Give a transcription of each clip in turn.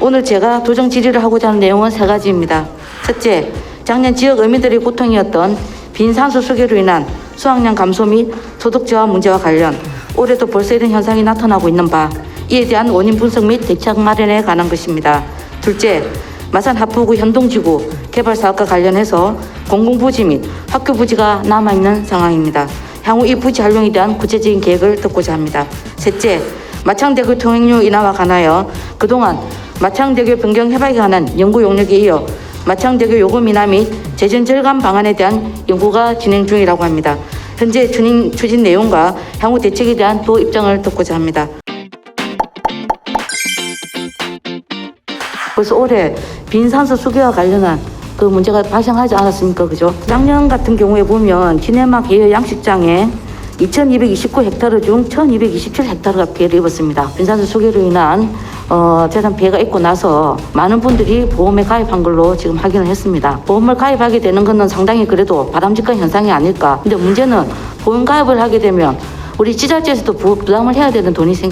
오늘 제가 도정 질의를 하고자 하는 내용은 세 가지입니다. 첫째, 작년 지역 어민들의 고통이었던 빈산수 수계로 인한 수확량 감소 및 소득 저하 문제와 관련 올해도 벌써 이런 현상이 나타나고 있는 바 이에 대한 원인 분석 및 대책 마련에 관한 것입니다. 둘째, 마산 하포구 현동지구 개발 사업과 관련해서 공공부지 및 학교 부지가 남아있는 상황입니다. 향후 이 부지 활용에 대한 구체적인 계획을 듣고자 합니다. 셋째, 마창대교 통행료 인하와 관하여 그동안 마창대교 변경 해박에 관한 연구 용역에 이어 마창대교 요금 인하 및 재정 절감 방안에 대한 연구가 진행 중이라고 합니다. 현재 추진, 추진 내용과 향후 대책에 대한 또 입장을 듣고자 합니다. 벌써 올해 빈산소 수계와 관련한 그 문제가 발생하지 않았습니까? 그죠? 작년 같은 경우에 보면 지네마 계열 양식장에 2,229헥타르 중 1,227헥타르가 피해를 입었습니다. 빈산소 수계로 인한 어, 재산 피해가 있고 나서 많은 분들이 보험에 가입한 걸로 지금 확인을 했습니다. 보험을 가입하게 되는 것은 상당히 그래도 바람직한 현상이 아닐까. 근데 문제는 보험 가입을 하게 되면 우리 지자체에서도 부- 부담을 해야 되는 돈이 생,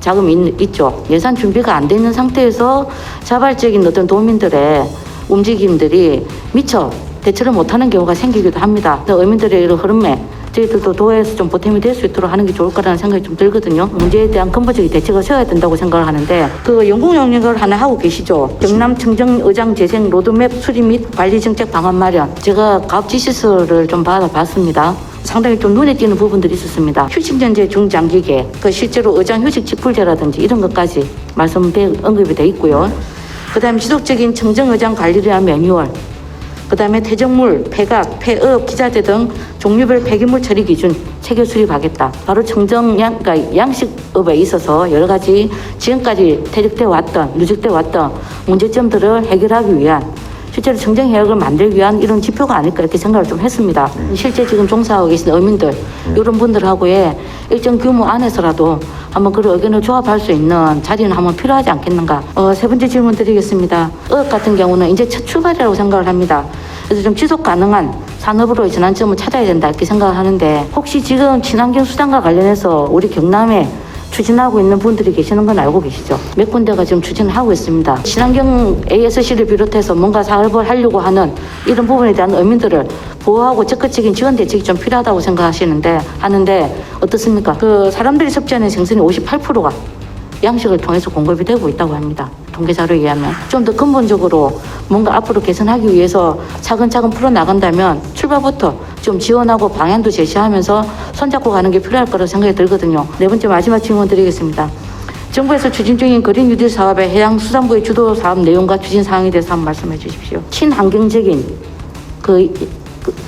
자금이 있, 있죠. 예산 준비가 안 돼 있는 상태에서 자발적인 어떤 도민들의 움직임들이 미처 대처를 못하는 경우가 생기기도 합니다. 어민들의 이런 흐름에 저희들도 도에서 좀 보탬이 될 수 있도록 하는 게 좋을 거라는 생각이 좀 들거든요. 문제에 대한 근본적인 대책을 세워야 된다고 생각을 하는데 그 연구 영역을 하나 하고 계시죠. 경남 청정 의장 재생 로드맵 수립 및 관리 정책 방안 마련. 제가 가업 지시서를 좀 받아봤습니다. 상당히 좀 눈에 띄는 부분들이 있었습니다. 휴식연재 중장기계, 그 실제로 의장 휴식 직불제라든지 이런 것까지 말씀 언급이 돼 있고요. 그 다음에 지속적인 청정의장 관리를 위한 매뉴얼, 그 다음에 퇴적물, 폐각, 폐업, 기자재 등 종류별 폐기물 처리 기준 체계 수립하겠다. 바로 청정양, 그러니까 양식업에 있어서 여러 가지 지금까지 퇴적돼 왔던, 누적돼 왔던 문제점들을 해결하기 위한 실제로 청정 해역을 만들기 위한 이런 지표가 아닐까 이렇게 생각을 좀 했습니다. 실제 지금 종사하고 계신 어민들 이런 분들하고의 일정 규모 안에서라도 한번 그런 의견을 조합할 수 있는 자리는 한번 필요하지 않겠는가. 어, 세 번째 질문 드리겠습니다. 어업 같은 경우는 이제 첫 출발이라고 생각을 합니다. 그래서 좀 지속 가능한 산업으로의 전환점을 찾아야 된다 이렇게 생각을 하는데 혹시 지금 친환경 수단과 관련해서 우리 경남에 추진하고 있는 분들이 계시는 건 알고 계시죠? 몇 군데가 지금 추진을 하고 있습니다. 친환경 ASC를 비롯해서 뭔가 사업을 하려고 하는 이런 부분에 대한 의민들을 보호하고 적극적인 지원 대책이 좀 필요하다고 생각하시는데 하는데 어떻습니까? 그 사람들이 섭취하는 생선의 58%가 양식을 통해서 공급이 되고 있다고 합니다. 통계 자료에 의하면 좀 더 근본적으로 뭔가 앞으로 개선하기 위해서 차근차근 풀어 나간다면 출발부터 좀 지원하고 방향도 제시하면서 손잡고 가는 게 필요할 거라고 생각이 들거든요. 네 번째 마지막 질문 드리겠습니다. 정부에서 추진 중인 그린 뉴딜 사업의 해양 수산부의 주도 사업 내용과 추진 사항에 대해서 한번 말씀해 주십시오. 친환경적인 그, 그,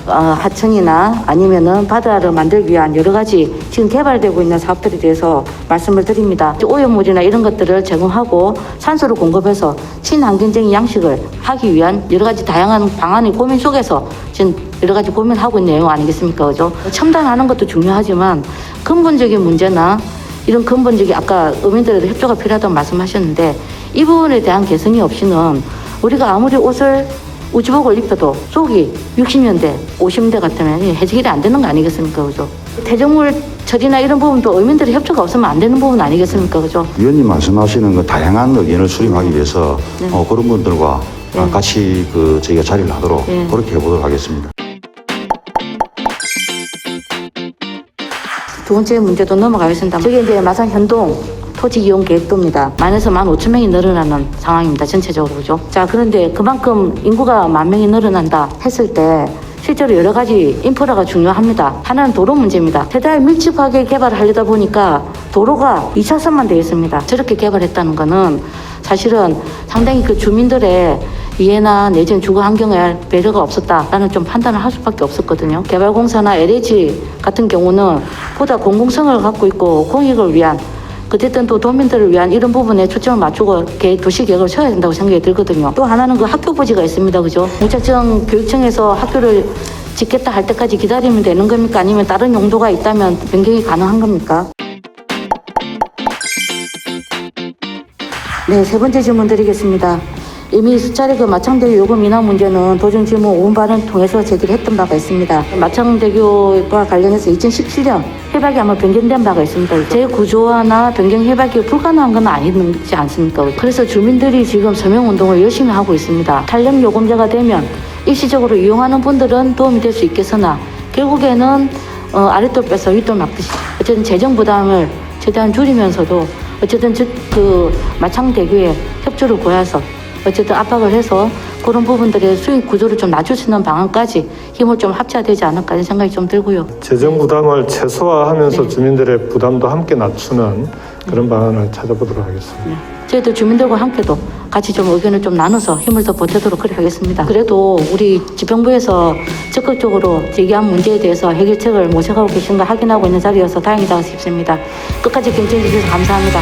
어, 하청이나 아니면은 바다를 만들기 위한 여러 가지 지금 개발되고 있는 사업들에 대해서 말씀을 드립니다. 오염물이나 이런 것들을 제공하고 산소를 공급해서 친환경적인 양식을 하기 위한 여러 가지 다양한 방안의 고민 속에서 지금 여러 가지 고민을 하고 있는 내용 아니겠습니까? 그죠? 첨단하는 것도 중요하지만 근본적인 문제나 이런 근본적인 아까 어민들에도 협조가 필요하다고 말씀하셨는데 이 부분에 대한 개선이 없이는 우리가 아무리 옷을 우주복을 입혀도 속이 60년대, 50년대 같으면 해결이 안 되는 거 아니겠습니까? 그죠? 퇴적물 처리나 이런 부분도 의민들의 협조가 없으면 안 되는 부분 아니겠습니까? 그죠? 위원님 말씀하시는 그 다양한 의견을 수렴하기 위해서 어, 그런 분들과 네. 어, 같이 그 저희가 자리를 하도록 네. 그렇게 해보도록 하겠습니다. 두 번째 문제도 넘어가겠습니다. 저게 이제 마산 현동 토지 이용 계획도입니다. 만에서 만 오천 명이 늘어나는 상황입니다. 전체적으로 그죠? 자 그런데 그만큼 인구가 만 명이 늘어난다 했을 때 실제로 여러 가지 인프라가 중요합니다. 하나는 도로 문제입니다. 대단히 밀집하게 개발을 하려다 보니까 도로가 2차선만 되어 있습니다. 저렇게 개발했다는 거는 사실은 상당히 그 주민들의 이해나 내지는 주거 환경에 배려가 없었다라는 좀 판단을 할 수밖에 없었거든요. 개발공사나 LH 같은 경우는 보다 공공성을 갖고 있고 공익을 위한 그쨌든 또 도민들을 위한 이런 부분에 초점을 맞추고 개- 도시 계획을 세워야 된다고 생각이 들거든요. 또 하나는 그 학교 부지가 있습니다. 그죠? 무작정 교육청에서 학교를 짓겠다 할 때까지 기다리면 되는 겁니까? 아니면 다른 용도가 있다면 변경이 가능한 겁니까? 네, 세 번째 질문 드리겠습니다. 이미 수차례 그 마창대교 요금 인하 문제는 도중 질문 5분 발언 통해서 제기를 했던 바가 있습니다. 마창대교와 관련해서 2017년 해박이 아마 변경된 바가 있습니다. 재구조화나 변경 해박이 불가능한 건 아니지 않습니까? 그래서 주민들이 지금 서명 운동을 열심히 하고 있습니다. 탄력 요금제가 되면 일시적으로 이용하는 분들은 도움이 될 수 있겠으나 결국에는 어, 아랫돌 빼서 윗돌 막듯이 어쨌든 재정 부담을 최대한 줄이면서도 어쨌든 저, 그 마창 대교에 협조를 구해서 어쨌든 압박을 해서 그런 부분들의 수익 구조를 좀 낮출 수 있는 방안까지 힘을 좀 합쳐야 되지 않을까 하는 생각이 좀 들고요. 재정 부담을 최소화하면서 주민들의 부담도 함께 낮추는 그런 방안을 찾아보도록 하겠습니다. 저희들 주민들과 함께도 같이 좀 의견을 좀 나눠서 힘을 더 보태도록 그렇게 하겠습니다. 그래도 우리 지평부에서 적극적으로 제기한 문제에 대해서 해결책을 모색하고 계신 거 확인하고 있는 자리여서 다행이다 싶습니다. 끝까지 경청해 주셔서 감사합니다.